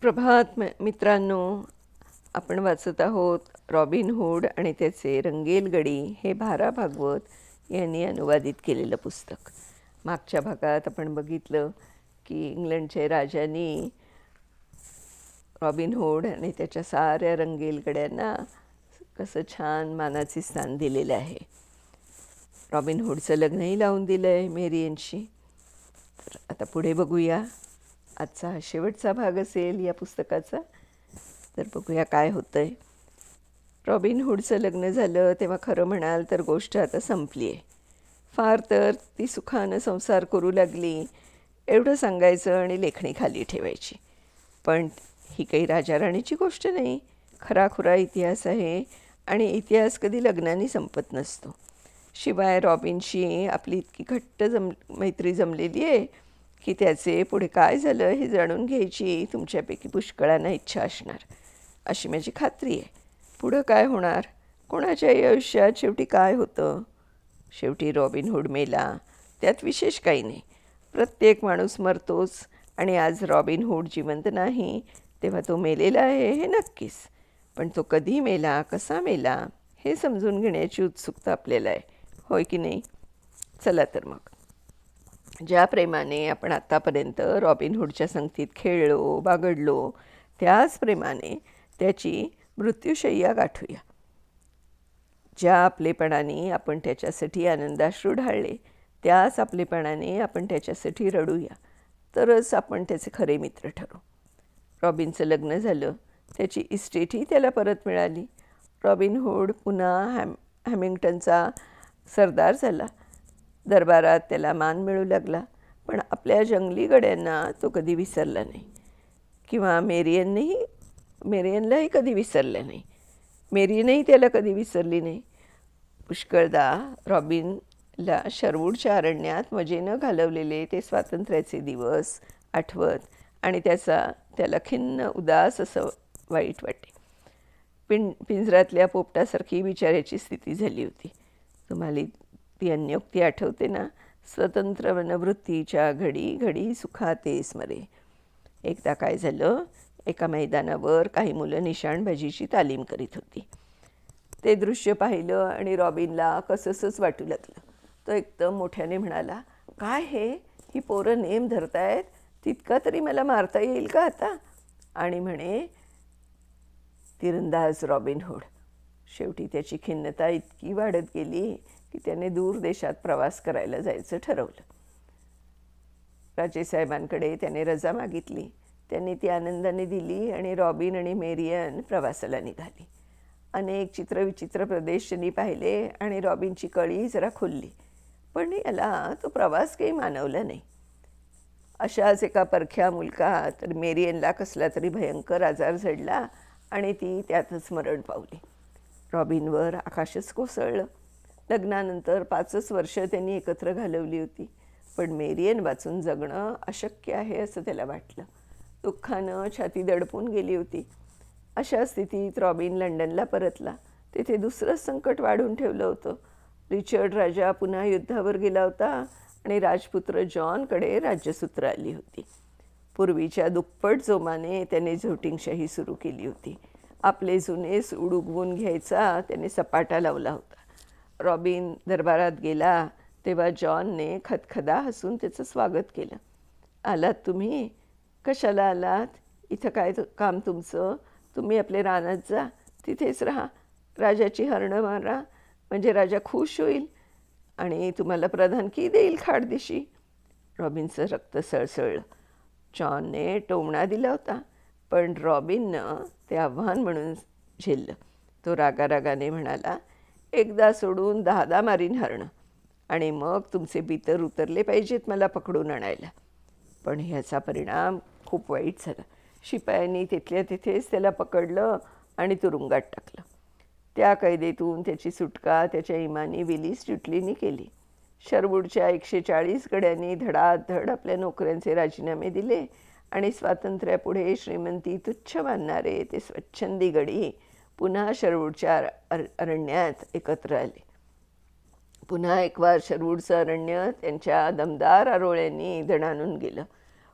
प्रभात म- मित्रांनो आपण वाचत आहोत रॉबिन हुड आणि त्याचे रंगेल गडी हे भारा भागवत यांनी अनुवादित केलेलं पुस्तक. मागच्या भागात आपण बघितलं की इंग्लंडच्या राजांनी रॉबिन हुड आणि त्याच्या साऱ्या रंगेल गड्यांना कसं छान मानाचे स्थान दिलेलं आहे. रॉबिन हुडचं लग्नही लावून दिलं आहे मेरियनशी तर आता पुढे बघूया. आजचा हा शेवटचा भाग असेल या पुस्तकाचा तर बघूया काय होतं आहे रॉबिन हुडचं लग्न झालं तेव्हा खरं म्हणाल तर गोष्ट आता संपली आहे फार तर ती सुखानं संसार करू लागली एवढं सांगायचं आणि लेखणी खाली ठेवायची. पण ही काही राजाराणीची गोष्ट नाही खराखुरा इतिहास आहे आणि इतिहास कधी लग्नाने संपत नसतो. शिवाय रॉबिनशी आपली इतकी घट्ट जम मैत्री जमलेली आहे की त्याचे पुढे काय झालं हे जाणून घ्यायची तुमच्यापैकी पुष्कळांना इच्छा असणार. अशी माझी खात्री आहे. पुढं काय होणार? कोणाच्याही आयुष्यात शेवटी काय होतं? शेवटी रॉबिनहूड मेला. त्यात विशेष काही नाही. प्रत्येक माणूस मरतोच आणि आज रॉबिनहूड जिवंत नाही तेव्हा तो मेलेला आहे हे नक्कीच. पण तो कधी मेला कसा मेला हे समजून घेण्याची उत्सुकता आपल्याला आहे. होय की नाही? चला तर मग. ज्या प्रेमाने आपण आत्तापर्यंत रॉबिनहूडच्या संगतीत खेळलो बागडलो त्याच प्रेमाने त्याची मृत्यूशय्या गाठूया. ज्या आपलेपणाने आपण त्याच्यासाठी आनंदाश्रू ढाळले त्याच आपलेपणाने आपण त्याच्यासाठी रडूया. तरच आपण त्याचे खरे मित्र ठरू. रॉबिनचं लग्न झालं त्याची इस्टेटही त्याला परत मिळाली. रॉबिनहूड पुन्हा हॅम हॅमिंग्टनचा सरदार झाला. दरबारात त्याला मान मिळू लागला पण आपल्या जंगली गड्यांना तो कधी विसरला नाही. किंवा मेरियननेही मेरियनलाही कधी विसरलं नाही. मेरीनेही त्याला कधी विसरली नाही. पुष्कळदा रॉबिनला शरवूडच्या अरण्यात मजेनं घालवलेले ते स्वातंत्र्याचे दिवस आठवत आणि त्याचा त्याला खिन्न उदास असं वाईट वाटे. पिं पिंजरातल्या पोपटासारखी बिचाऱ्याची स्थिती झाली होती. तुम्हाला ती अन्योक्ती आठवते ना? स्वतंत्र वनवृत्तीच्या घडी घडी सुखाते स्मरे. एकदा काय झालं? एका मैदानावर काही मुलं निशाणबाजीची तालीम करीत होती. ते दृश्य पाहिलं आणि रॉबिनला कसंसंच वाटू लागलं. तो एकदम मोठ्याने म्हणाला काय हे? ही पोरं नेम धरतायत? तितका तरी मला मारता येईल का आता? आणि म्हणे तिरंदाज रॉबिनहूड शेवटी त्याची खिन्नता इतकी वाढत गेली की त्याने दूर देशात प्रवास करायला जायचं ठरवलं. राजेसाहेबांकडे त्याने रजा मागितली. त्यांनी ती आनंदाने दिली आणि रॉबिन आणि मेरियन प्रवासाला निघाली. अनेक चित्रविचित्र प्रदेश त्यांनी पाहिले आणि रॉबिनची कळी जरा खुलली. पण याला तो प्रवास काही मानवला नाही. अशाच एका परख्या मुलकात मेरियनला कसला तरी भयंकर आजार झडला आणि ती त्यातच मरण पावली. रॉबिनवर आकाशच कोसळलं. लग्नानंतर पाचच वर्ष त्यांनी एकत्र घालवली होती. पण मेरियन वाचून जगणं अशक्य आहे असं त्याला वाटलं. दुःखानं छाती दडपून गेली होती. अशा स्थितीत रॉबिन लंडनला परतला. तिथे दुसरंच संकट वाढून ठेवलं होतं. रिचर्ड राजा पुन्हा युद्धावर गेला होता आणि राजपुत्र जॉनकडे राज्यसूत्र आली होती. पूर्वीच्या दुप्पट जोमाने त्याने झोटिंगशाही सुरू केली होती. आपले जुने सूड उगवून घ्यायचा त्याने सपाटा लावला होता. रॉबिन दरबारात गेला तेव्हा जॉनने खदखदा हसून त्याचं स्वागत केलं. आलात तुम्ही? कशाला आलात? इथं काय काम तुमचं? तुम्ही आपले रानात जा. तिथेच राहा. राजाची हरणं मारा. म्हणजे राजा खुश होईल. आणि तुम्हाला प्रधानकी देईल खाडदिशी? रॉबिनचं रक्त सळसळलं जॉनने टोमणा दिला होता. पण रॉबिननं ते आव्हान म्हणून झेललं. तो रागारागाने म्हणाला एकदा सोडून दहादा मारीन हरणं. आणि मग तुमचे बितर उतरले पाहिजेत मला पकडून आणायला. पण ह्याचा परिणाम खूप वाईट झाला. शिपायांनी तिथल्या तिथेच त्याला पकडलं आणि तुरुंगात टाकलं. त्या कैदेतून त्याची सुटका त्याच्या इमानी विलीस चुटलीने केली. शरवूडच्या एकशे चाळीस गड्यांनी धडाधड आपल्या नोकऱ्यांचे राजीनामे दिले आणि स्वातंत्र्यापुढे श्रीमंती तुच्छ मानणारे ते स्वच्छंदी गडी पुन्हा शरवूडच्या अर अरण्यात एकत्र आले. पुन्हा एक वार शरवूडचं अरण्य त्यांच्या दमदार आरोळ्यांनी दणानून गेलं.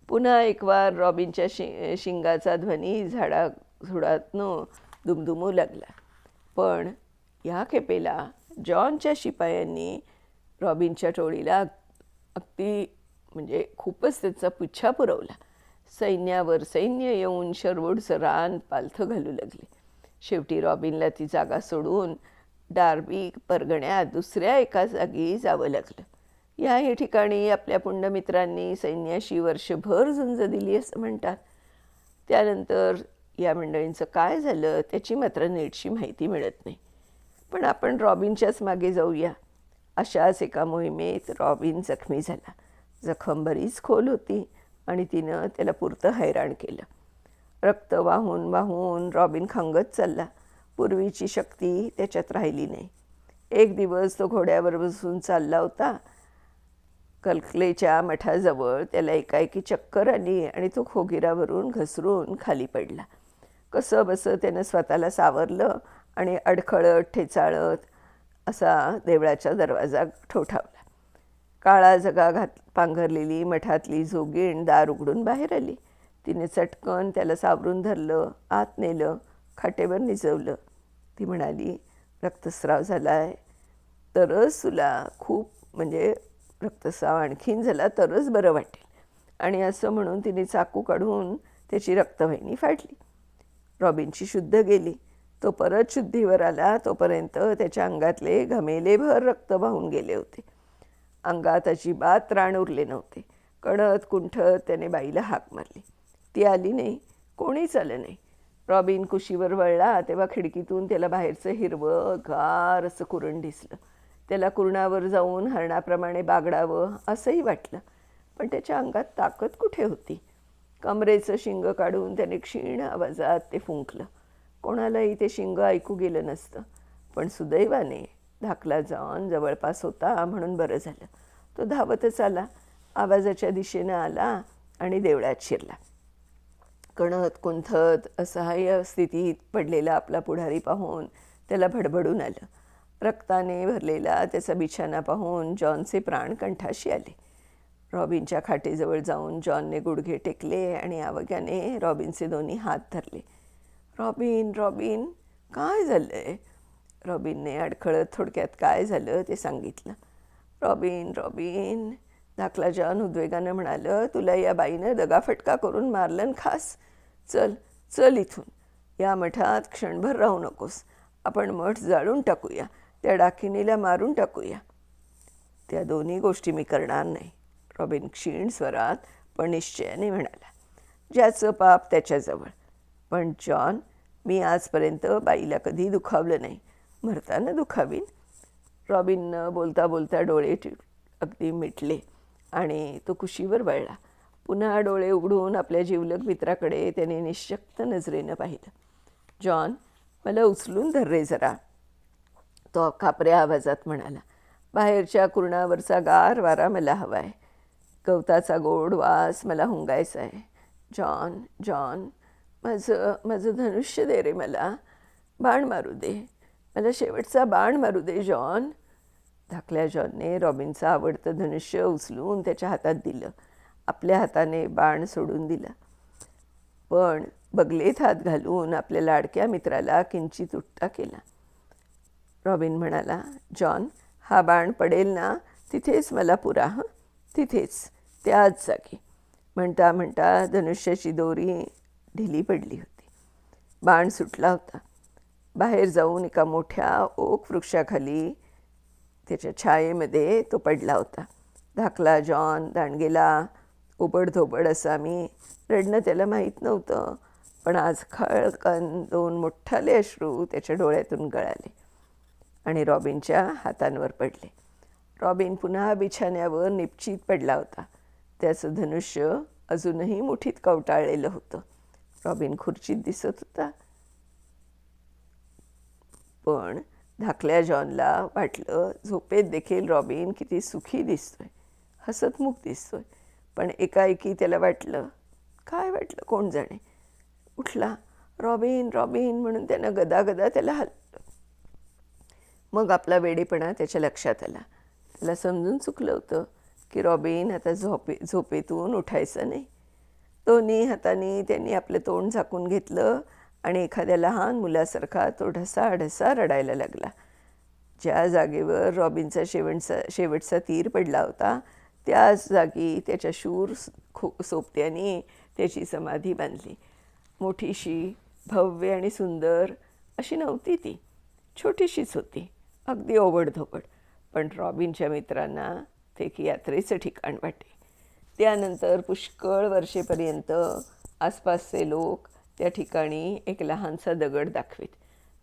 पुन्हा एक वार रॉबिनच्या शि शिंगाचा ध्वनी झाडा झुडातनं दुमदुमू लागला. पण ह्या खेपेला जॉनच्या शिपायांनी रॉबिनच्या टोळीला अगदी म्हणजे खूपच त्याचा पुच्छा पुरवला. सैन्यावर सैन्य येऊन शरवूडचं रान पालथं घालू लागले. शेवटी रॉबिनला ती जागा सोडून डार्बी परगण्यात दुसऱ्या एका जागी जावं लागलं. याही ठिकाणी आपल्या पुंडमित्रांनी सैन्याशी वर्षभर झुंज दिली असं म्हणतात. त्यानंतर या मंडळींचं काय झालं त्याची मात्र नीटशी माहिती मिळत नाही. पण आपण रॉबिनच्याच मागे जाऊया. अशाच एका मोहिमेत रॉबिन जखमी झाला. जखम बरीच खोल होती आणि तिनं त्याला पुरतं हैराण केलं. रक्त वाहून वाहून रॉबिन खंगत चालला. पूर्वीची शक्ती त्याच्यात राहिली नाही. एक दिवस तो घोड्यावर बसून चालला होता. कलकलेच्या मठाजवळ त्याला एकाएकी चक्कर आली आणि तो खोगिरावरून घसरून खाली पडला. कसं बसं त्यानं स्वतःला सावरलं आणि अडखळत ठेचाळत असा देवळाचा दरवाजा ठोठावला. काळा जगा घात पांघरलेली मठातली जोगीण दार उघडून बाहेर आली. तिने चटकन त्याला सावरून धरलं आत नेलं खाटेवर निजवलं. ती म्हणाली रक्तस्राव झाला आहे तरच तुला खूप म्हणजे रक्तस्राव आणखीन झाला तरच बरं वाटेल. आणि असं म्हणून तिने चाकू काढून त्याची रक्तवाहिनी फाटली रॉबिनची शुद्ध गेली. तो परत शुद्धीवर आला. तोपर्यंत त्याच्या अंगातले घमेलेभर रक्त वाहून गेले होते. अंगात अजिबात राण उरले नव्हते. कणत कुंठत त्याने बाईला हाक मारली. ती आली नाही कोणीच आलं नाही. रॉबिन कुशीवर वळला तेव्हा खिडकीतून त्याला बाहेरचं हिरवं गार असं कुरण दिसलं. त्याला कुरणावर जाऊन हरणाप्रमाणे बागडावं असंही वाटलं पण त्याच्या अंगात ताकद कुठे होती? कमरेचं शिंग काढून त्याने क्षीण आवाजात ते फुंकलं. कोणालाही ते शिंग ऐकू गेलं नसतं पण सुदैवाने धाकला जॉन जवळपास होता म्हणून बरं झालं. तो धावतच आला आवाजाच्या दिशेनं आला आणि देवळात शिरला. कणत कुंथत असहाय्य स्थितीत पडलेला आपला पुढारी पाहून त्याला भडभडून आलं. रक्ताने भरलेला त्याचा बिछाना पाहून जॉनचे प्राण कंठाशी आले. रॉबिनच्या खाटेजवळ जाऊन जॉनने गुडघे टेकले आणि आवग्याने रॉबिनचे दोन्ही हात धरले. रॉबिन रॉबिन काय झालं आहे रॉबिनने अडखळत थोडक्यात काय झालं? ते सांगितलं. रॉबिन रॉबिन धाकला जॉन उद्वेगानं म्हणालं तुला या बाईनं दगाफटका करून मारलं खास? चल चल इथून. या मठात क्षणभर राहू नकोस. आपण मठ जाळून टाकूया. त्या डाकिनीला मारून टाकूया. त्या दोन्ही गोष्टी मी करणार नाही रॉबिन क्षीण स्वरात पण निश्चयाने म्हणाला. ज्याचं पाप त्याच्याजवळ. पण जॉन मी आजपर्यंत बाईला कधी दुखावलं नाही. मरताना दुखावीन. रॉबिननं बोलता बोलता डोळे अगदी मिटले. आणि तो कुशीवर वळला. पुन्हा डोळे उघडून आपल्या जिवलग मित्राकडे त्याने निशक्त नजरेनं पाहिलं. जॉन मला उचलून धर रे जरा. तो खापऱ्या आवाजात म्हणाला. बाहेरच्या कुरणावरचा गार वारा मला हवा आहे गवताचा गोड वास मला हुंगायचा आहे. जॉन जॉन माझं माझं धनुष्य दे रे मला. बाण मारू दे. मला शेवटचा बाण मारू दे जॉन. धाकल्या जॉनने रॉबिनचं आवडतं धनुष्य उचलून त्याच्या हातात दिलं. आपल्या हाताने बाण सोडून दिला. पण बगलेत हात घालून आपल्या लाडक्या मित्राला किंचित उट्टा केला. रॉबिन म्हणाला जॉन हा बाण पडेल ना? तिथेच मला पुरा हं? तिथेच. त्याच जागी. म्हणता म्हणता धनुष्याची दोरी ढिली पडली होती. बाण सुटला होता. बाहेर जाऊन एका मोठ्या ओक वृक्षाखाली त्याच्या छायेमध्ये तो पडला होता. धाकला जॉन दांडगेला ओबडधोबड असा मी. रडणं त्याला माहीत नव्हतं पण आज खळकन दोन मोठाले अश्रू त्याच्या डोळ्यातून गळाले आणि रॉबिनच्या हातांवर पडले. रॉबिन पुन्हा बिछाण्यावर निपचित पडला होता. त्याचं धनुष्य अजूनही मुठीत कवटाळलेलं होतं. रॉबिन खुर्चीत दिसत होता. पण धाकल्या जॉनला वाटलं झोपेत देखील रॉबिन किती सुखी दिसतोय हसतमुख दिसतोय पण एकाएकी त्याला वाटलं काय वाटलं कोण जाणे? उठला रॉबिन रॉबिन म्हणून त्यानं गदागदा त्याला हललं मग आपला वेडेपणा त्याच्या लक्षात आला. त्याला समजून चुकलं होतं की रॉबिन आता झोपे झोपेतून उठायचं नाही. दोन्ही हाताने त्यांनी आपलं तोंड झाकून घेतलं आणि एखाद्या लहान मुलासारखा तो ढसा ढसा रडायला लागला. ज्या जागेवर रॉबिनचा शेवटचा शेवटचा तीर पडला होता त्याच जागी त्याच्या शूर खो सोबत्याने त्याची समाधी बांधली. मोठीशी भव्य आणि सुंदर अशी नव्हती ती. छोटीशीच होती अगदी ओबडधोबड. पण रॉबिनच्या मित्रांना ते एक यात्रेचं ठिकाण वाटे. त्यानंतर पुष्कळ वर्षेपर्यंत आसपासचे लोक त्या ठिकाणी एक लहानसा दगड दाखवीत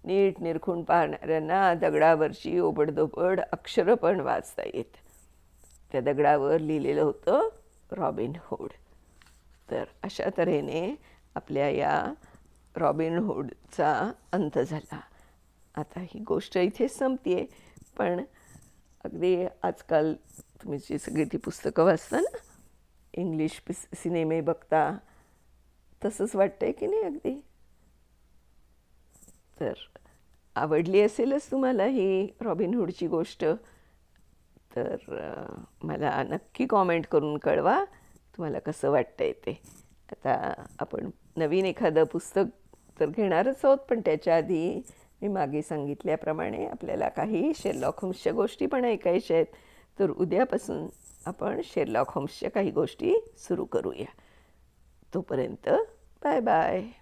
नीट निरखून पाहणाऱ्यांना दगडावरची ओबडधोबड अक्षरं पण वाचता येत. त्या दगडावर लिहिलेलं होतं रॉबिन हुड. तर अशा तऱ्हेने आपल्या या रॉबिन हुडचा अंत झाला. आता ही गोष्ट इथेच संपते पण अगदी आजकाल तुम्ही जी सगळी ती पुस्तकं वाचता ना इंग्लिश पिस सिनेमे बघता तसंच वाटतंय की नाही अगदी? तर आवडली असेलच तुम्हाला ही रॉबिनहूडची गोष्ट तर मला नक्की कॉमेंट करून कळवा तुम्हाला कसं वाटतंय ते. आता आपण नवीन एखादं पुस्तक तर घेणारच आहोत पण त्याच्या आधी मी मागे सांगितल्याप्रमाणे आपल्याला काही शेरलॉक होम्सच्या गोष्टी पण ऐकायच्या आहेत. तर उद्यापासून आपण शेरलॉक होम्सच्या काही गोष्टी सुरू करूया. तोपर्यंत Bye bye.